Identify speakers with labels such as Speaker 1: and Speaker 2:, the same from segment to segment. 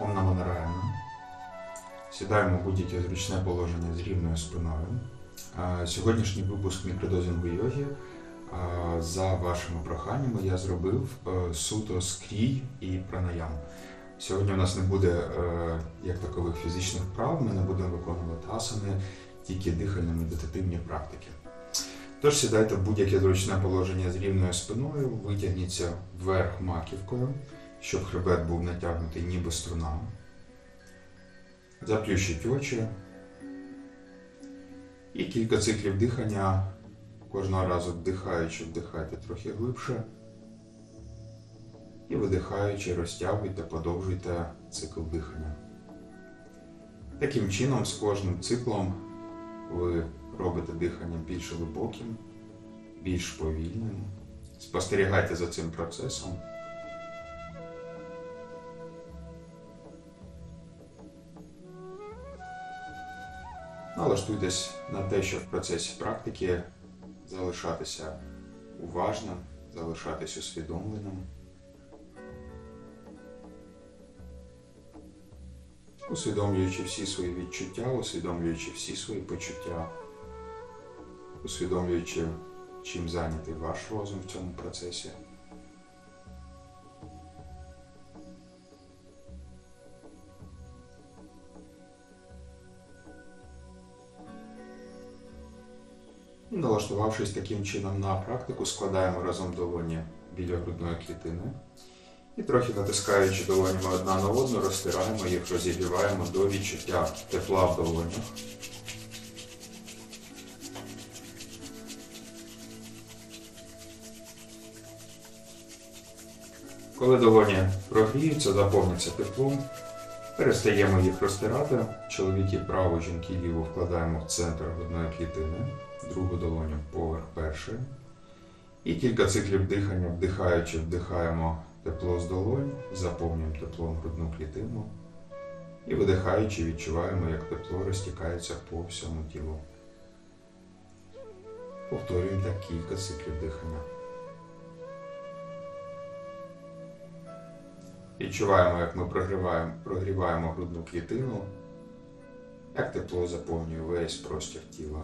Speaker 1: Ом Намо Нараяна. Сідаємо в будь-яке зручне положення з рівною спиною. Сьогоднішній випуск мікродозінгу йоги за вашими проханнями я зробив е, суто скрій і пранаям. Сьогодні у нас не буде е, як такових фізичних вправ, ми не будемо виконувати асани, тільки дихально-медитативні практики. Тож сідайте в будь-яке зручне положення з рівною спиною, витягніться вверх маківкою, щоб хребет був натягнутий ніби струна. Заплющіть очі. І кілька циклів дихання. Кожного разу вдихаючи, вдихайте трохи глибше. І видихаючи, розтягуйте, подовжуйте цикл дихання. Таким чином, з кожним циклом ви робите дихання більш глибоким, більш повільним. Спостерігайте за цим процесом. Налаштуйтесь на те, що в процесі практики залишатися уважним, залишатись усвідомленим. Усвідомлюючи всі свої відчуття, усвідомлюючи всі свої почуття, усвідомлюючи, чим зайнятий ваш розум в цьому процесі. Налаштувавшись таким чином на практику, складаємо разом долоні біля грудної клітини. І трохи натискаючи долонями одна на одну, розтираємо їх, розігріваємо до відчуття тепла в долонях. Коли долоні прогріються, заповняться теплом, перестаємо їх розтирати. Чоловіки праву, жінки ліву вкладаємо в центр грудної клітини, другу долоню поверх першої. І кілька циклів дихання, вдихаючи, вдихаємо тепло з долонь, заповнюємо теплом грудну клітину. І видихаючи, відчуваємо, як тепло розтікається по всьому тілу. Повторюємо так кілька циклів дихання. Відчуваємо, як ми прогріваємо, прогріваємо грудну клітину, як тепло заповнює весь простір тіла.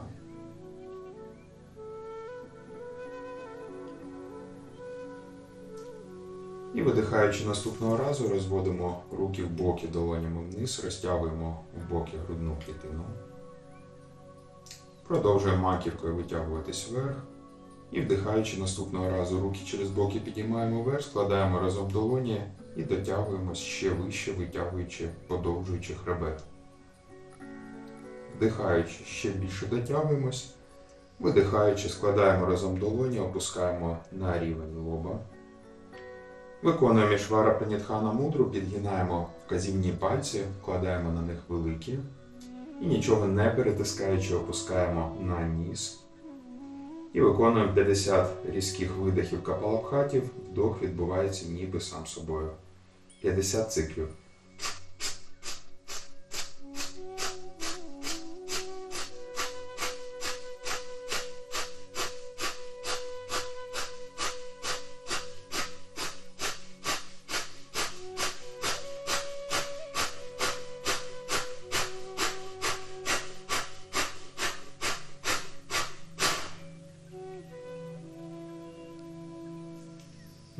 Speaker 1: І видихаючи наступного разу, розводимо руки в боки долонями вниз, розтягуємо в боки грудну клітину. Продовжуємо маківкою витягуватись вверх. І вдихаючи наступного разу, руки через боки підіймаємо вверх, складаємо разом долоні і дотягуємось ще вище, витягуючи, подовжуючи хребет. Вдихаючи, ще більше дотягуємось. Видихаючи, складаємо разом долоні, опускаємо на рівень лоба. Виконуємо Ішвара панітхана мудру, підгинаємо вказівні пальці, вкладаємо на них великі. І нічого не перетискаючи, опускаємо на ніс. І виконуємо 50 різких видихів капалабхатів. Вдох відбувається ніби сам собою. 50 циклів.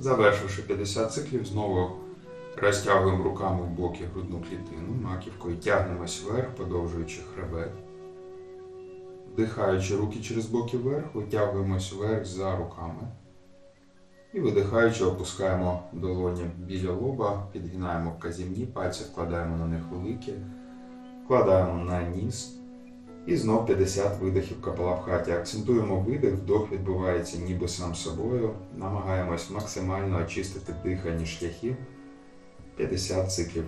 Speaker 1: Завершивши 50 циклів, знову розтягуємо руками в боки грудну клітину, маківкою тягнемось вверх, подовжуючи хребет. Вдихаючи руки через боки вверх, витягуємось вверх за руками. І видихаючи, опускаємо долоні біля лоба, підгинаємо вказівні пальці, вкладаємо на них великі, вкладаємо на ніс. І знов 50 видихів капалабхаті. Акцентуємо видих, вдох відбувається ніби сам собою. Намагаємось максимально очистити дихальні шляхи. 50 циклів.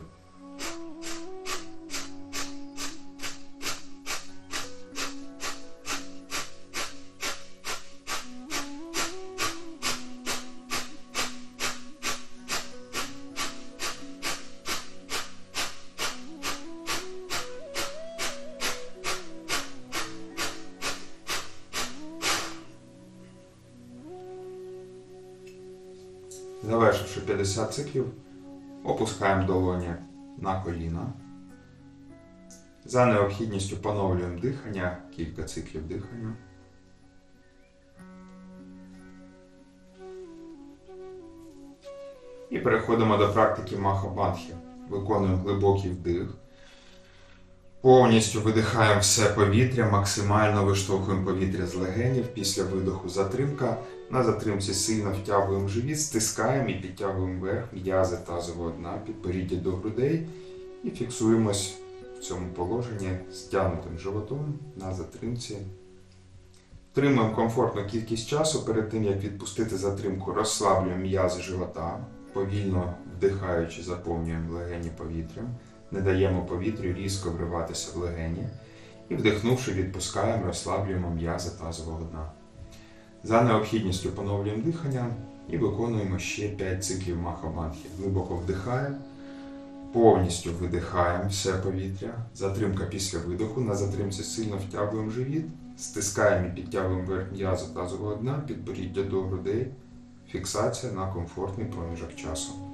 Speaker 1: Завершивши 50 циклів, опускаємо долоні на коліна. За необхідністю поновлюємо дихання, кілька циклів дихання. І переходимо до практики Махабадхи. Виконуємо глибокий вдих. Повністю видихаємо все повітря, максимально виштовхуємо повітря з легенів. Після видоху затримка. На затримці сильно втягуємо живіт, стискаємо і підтягуємо вверх м'язи тазового дна, підборіддя до грудей і фіксуємось в цьому положенні стягнутим животом на затримці. Втримуємо комфортну кількість часу перед тим, як відпустити затримку, розслаблюємо м'язи живота, повільно вдихаючи, заповнюємо легені повітрям, не даємо повітрю різко вриватися в легені і, вдихнувши, відпускаємо, розслаблюємо м'язи тазового дна. За необхідністю поновлюємо дихання і виконуємо ще 5 циклів махабанхи. Глибоко вдихаємо, повністю видихаємо все повітря. Затримка після видоху. На затримці сильно втягуємо живіт, стискаємо і підтягуємо верх м'язу тазового дна, підборіддя до грудей. Фіксація на комфортний проміжок часу.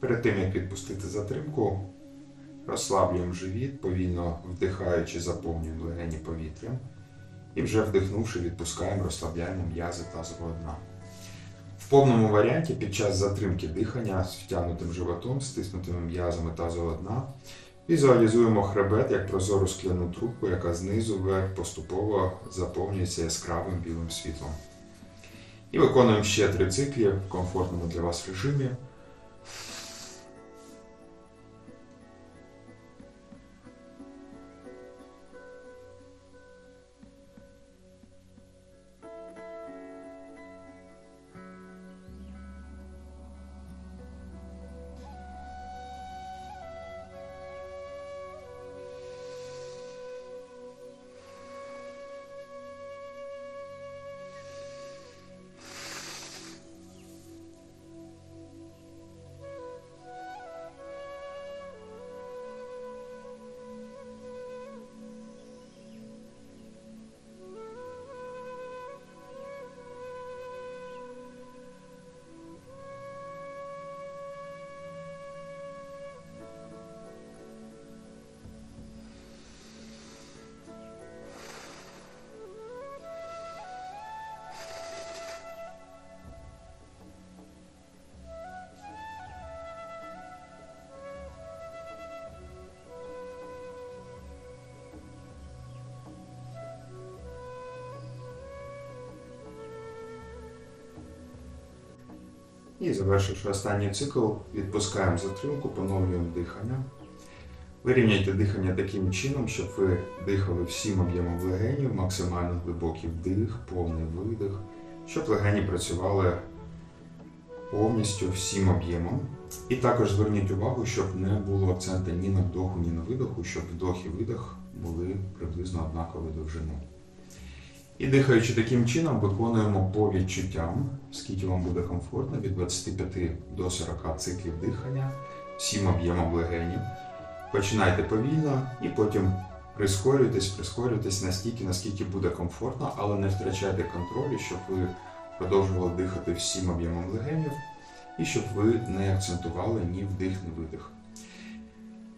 Speaker 1: Перед тим, як відпустити затримку, розслаблюємо живіт, повільно вдихаючи, заповнюємо легені повітрям. І вже вдихнувши, відпускаємо, розслабляємо м'язи тазового дна. В повному варіанті під час затримки дихання з втягнутим животом, стиснутими м'язами тазового дна, візуалізуємо хребет як прозору скляну трубку, яка знизу вверх поступово заповнюється яскравим білим світлом. І виконуємо ще три циклі в комфортному для вас режимі. І завершивши останній цикл, відпускаємо затримку, поновлюємо дихання. Вирівняйте дихання таким чином, щоб ви дихали всім об'ємом легенів, максимально глибокий вдих, повний видих, щоб легені працювали повністю всім об'ємом. І також зверніть увагу, щоб не було акцента ні на вдоху, ні на видоху, щоб вдох і видох були приблизно однакової довжини. І дихаючи таким чином, виконуємо по відчуттям, скільки вам буде комфортно, від 25 до 40 циклів дихання, всім об'ємом легенів. Починайте повільно і потім прискорюйтесь, прискорюйтесь настільки, наскільки буде комфортно, але не втрачайте контролю, щоб ви продовжували дихати всім об'ємом легенів і щоб ви не акцентували ні вдих, ні видих.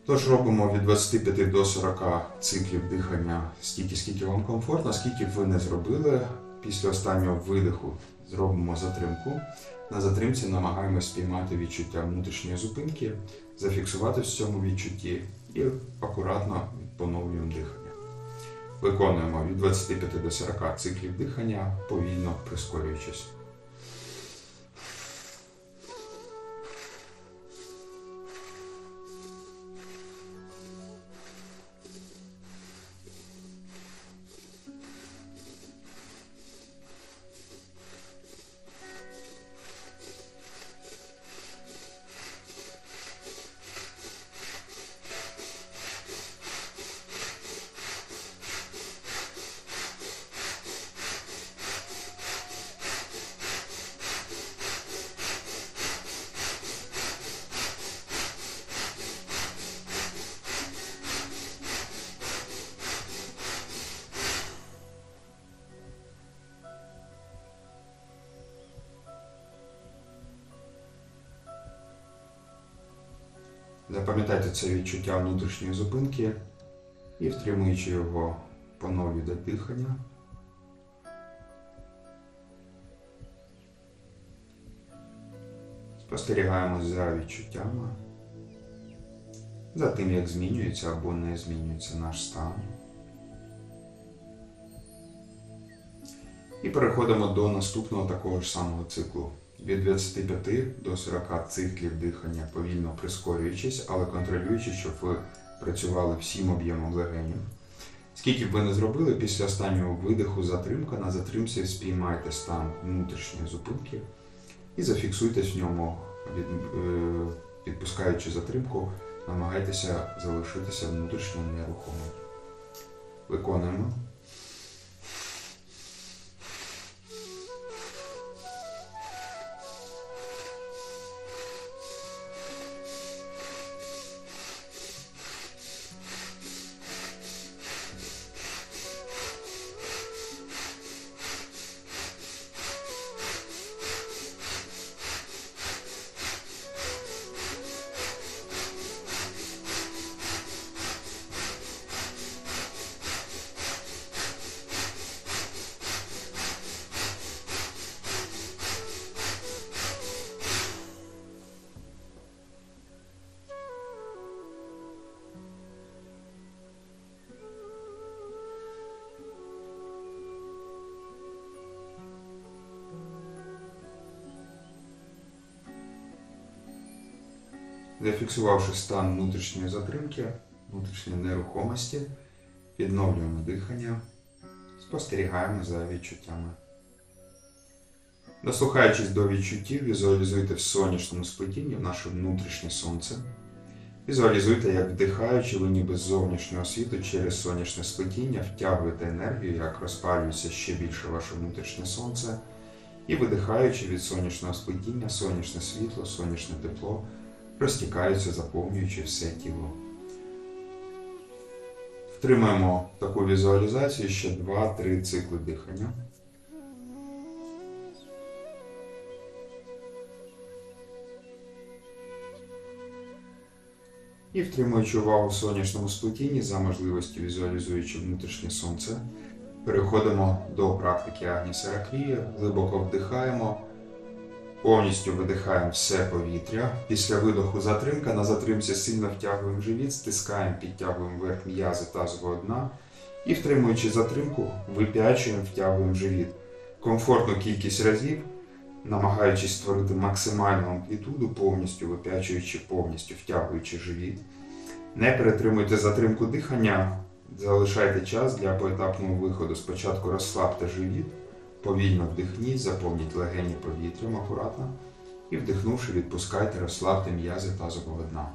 Speaker 1: Тож робимо від 25 до 40 циклів дихання стільки, скільки вам комфортно, скільки б ви не зробили. Після останнього видиху зробимо затримку. На затримці намагаємось спіймати відчуття внутрішньої зупинки, зафіксувати в цьому відчутті і акуратно поновлюємо дихання. Виконуємо від 25 до 40 циклів дихання, повільно прискорюючись. Запам'ятайте це відчуття внутрішньої зупинки і втримуючи його поновлюйте дихання. Спостерігаємо за відчуттями, за тим, як змінюється або не змінюється наш стан. І переходимо до наступного такого ж самого циклу. Від 25 до 40 циклів дихання, повільно прискорюючись, але контролюючи, щоб ви працювали всім об'ємом легенів. Скільки б ви не зробили, після останнього видиху затримка на затримці спіймайте стан внутрішньої зупинки і зафіксуйтесь в ньому, е, відпускаючи затримку, намагайтеся залишитися внутрішньо нерухомим. Виконуємо. Зафіксувавши стан внутрішньої затримки, внутрішньої нерухомості, відновлюємо дихання, спостерігаємо за відчуттями. Дослухаючись до відчуттів, візуалізуйте в сонячному сплетінні наше внутрішнє сонце. Візуалізуйте, як вдихаючи, ви ніби з зовнішнього світу через сонячне сплетіння втягуєте енергію, як розпалюється ще більше ваше внутрішнє сонце. І видихаючи від сонячного сплетіння, сонячне світло, сонячне тепло розтікаються, заповнюючи все тіло. Втримаємо таку візуалізацію ще 2-3 цикли дихання. І втримуючи увагу в сонячному сплетінні за можливості візуалізуючи внутрішнє сонце, переходимо до практики Агні Сараклії, глибоко вдихаємо. Повністю видихаємо все повітря. Після видоху затримка. На затримці сильно втягуємо живіт, стискаємо, підтягуємо верх м'язи тазового дна. І втримуючи затримку, вип'ячуємо, втягуємо живіт. Комфортну кількість разів, намагаючись створити максимальну амплітуду, повністю вип'ячуючи, повністю втягуючи живіт. Не перетримуйте затримку дихання, залишайте час для поетапного виходу. Спочатку розслабте живіт. Повільно вдихніть, заповніть легені повітрям акуратно і вдихнувши, відпускайте, розслабте м'язи тазового дна.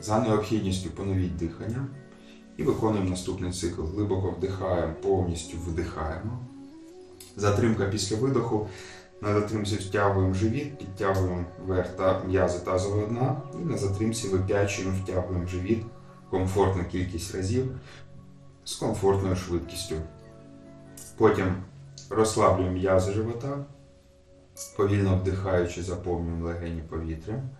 Speaker 1: За необхідністю поновіть дихання і виконуємо наступний цикл. Глибоко вдихаємо, повністю видихаємо. Затримка після видоху. На затримці втягуємо живіт, підтягуємо верх та м'язи тазового дна і на затримці вип'ячуємо, втягуємо живіт комфортну кількість разів з комфортною швидкістю. Потім Розслаблюємо м'язи живота, повільно вдихаючи, заповнюємо легені повітрям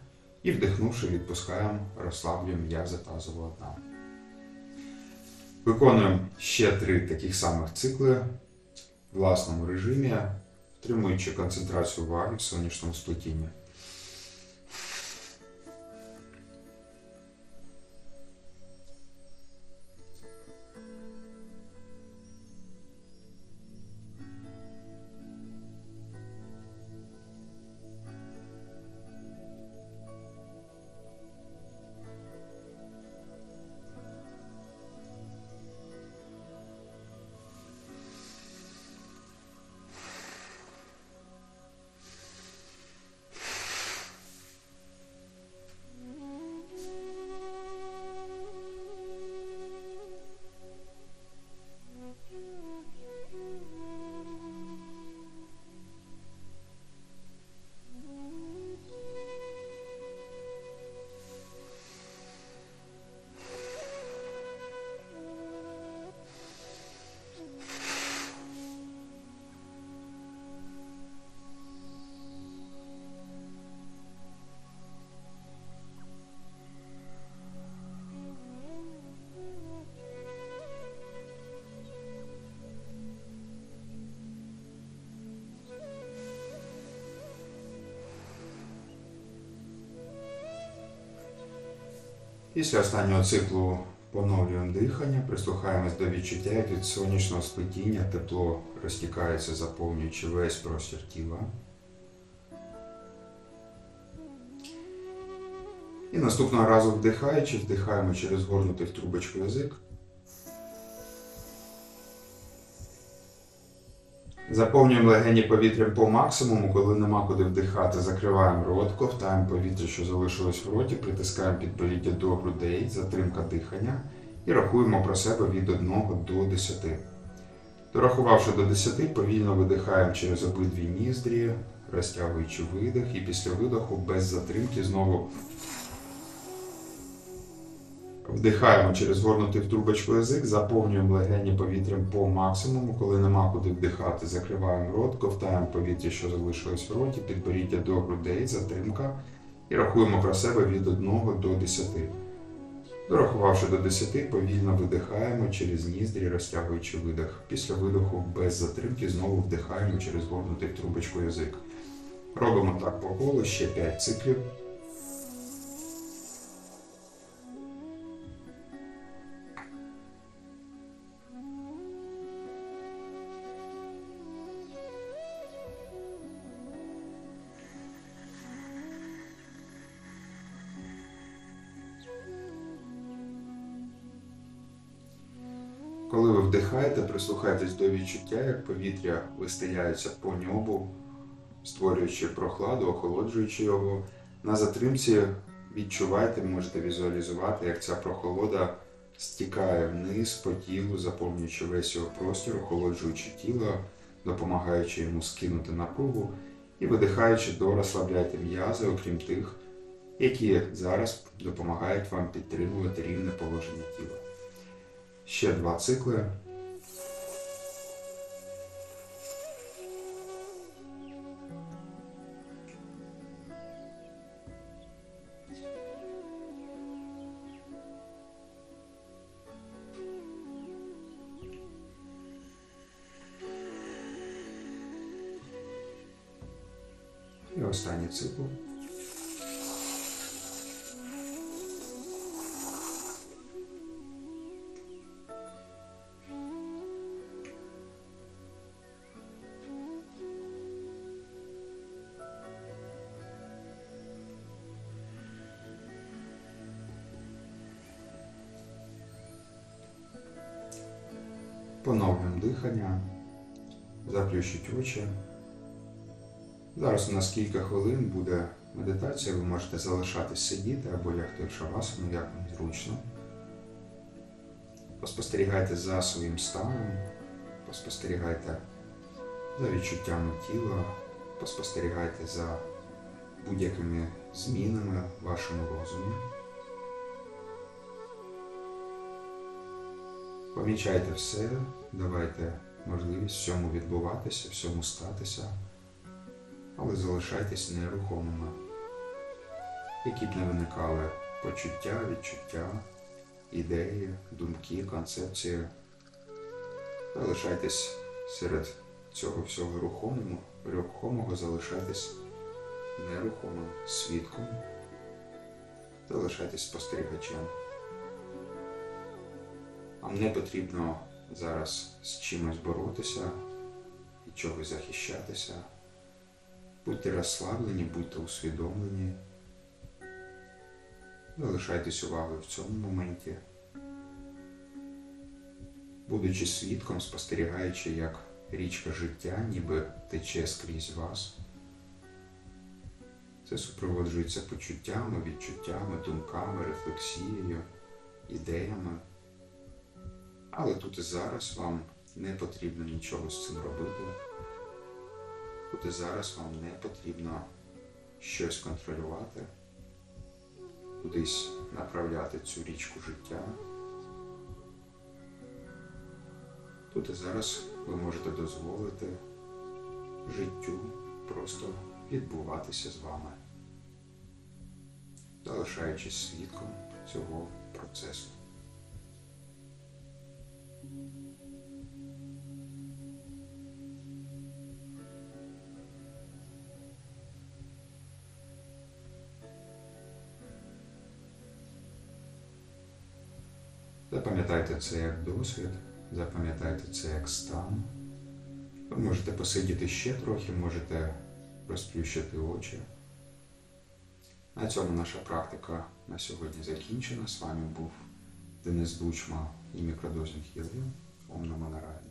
Speaker 1: і вдихнувши, відпускаємо, розслаблюємо м'язи тазового дна. Виконуємо ще три таких самих цикли в власному режимі, втримуючи концентрацію уваги в сонячному сплетінні. Після останнього циклу поновлюємо дихання, прислухаємось до відчуття, від сонячного сплетіння тепло розтікається, заповнюючи весь простір тіла. І наступного разу вдихаючи, вдихаємо через горнутий в трубочку язик. Заповнюємо легені повітрям по максимуму, коли нема куди вдихати, закриваємо рот, ковтаємо повітря, що залишилось в роті, притискаємо підборіддя до грудей, затримка дихання і рахуємо про себе від 1 до 10. Дорахувавши до 10, повільно видихаємо через обидві ніздрі, розтягуючи видих, і після видоху без затримки знову Вдихаємо через горнутий в трубочку язик, заповнюємо легені повітрям по максимуму. Коли нема куди вдихати, закриваємо рот, ковтаємо повітря, що залишилось в роті, підборіддя до грудей, затримка. І рахуємо про себе від 1 до 10. Дорахувавши до 10, повільно видихаємо через ніздрі, розтягуючи видих. Після видоху без затримки знову вдихаємо через горнутий в трубочку язик. Робимо так по колу ще 5 циклів. Коли ви вдихаєте, прислухайтесь до відчуття, як повітря вистеляється по ньобу, створюючи прохладу, охолоджуючи його. На затримці відчувайте, можете візуалізувати, як ця прохолода стікає вниз по тілу, заповнюючи весь його простір, охолоджуючи тіло, допомагаючи йому скинути напругу і видихаючи, дорозслабляйте м'язи, окрім тих, які зараз допомагають вам підтримувати рівне положення тіла. Ще два цикли. І останній дихання, заплющіть очі. Зараз у нас кілька хвилин буде медитація, ви можете залишатись сидіти або лягти в шавасану, як вам зручно. Поспостерігайте за своїм станом, поспостерігайте за відчуттями тіла, поспостерігайте за будь-якими змінами в вашому розумі. Помічайте все, давайте можливість всьому відбуватися, всьому статися, але залишайтесь нерухомими. Які б не виникали почуття, відчуття, ідеї, думки, концепції, залишайтесь серед цього всього рухомого, рухомого залишайтесь нерухомим свідком, залишайтесь спостерігачем. Вам не потрібно зараз з чимось боротися, від чогось захищатися. Будьте розслаблені, будьте усвідомлені. Залишайтесь увагою в цьому моменті, будучи свідком, спостерігаючи, як річка життя ніби тече скрізь вас. Це супроводжується почуттями, відчуттями, думками, рефлексією, ідеями. Але тут і зараз вам не потрібно нічого з цим робити. Тут і зараз вам не потрібно щось контролювати, кудись направляти цю річку життя. Тут і зараз ви можете дозволити життю просто відбуватися з вами, залишаючись свідком цього процесу. Запам'ятайте це як досвід, запам'ятайте це як стан. Ви можете посидіти ще трохи, можете розплющити очі. На цьому наша практика на сьогодні закінчена. З вами був Денис Бучма і мікродозінг Єлин. Ом Наманарайна.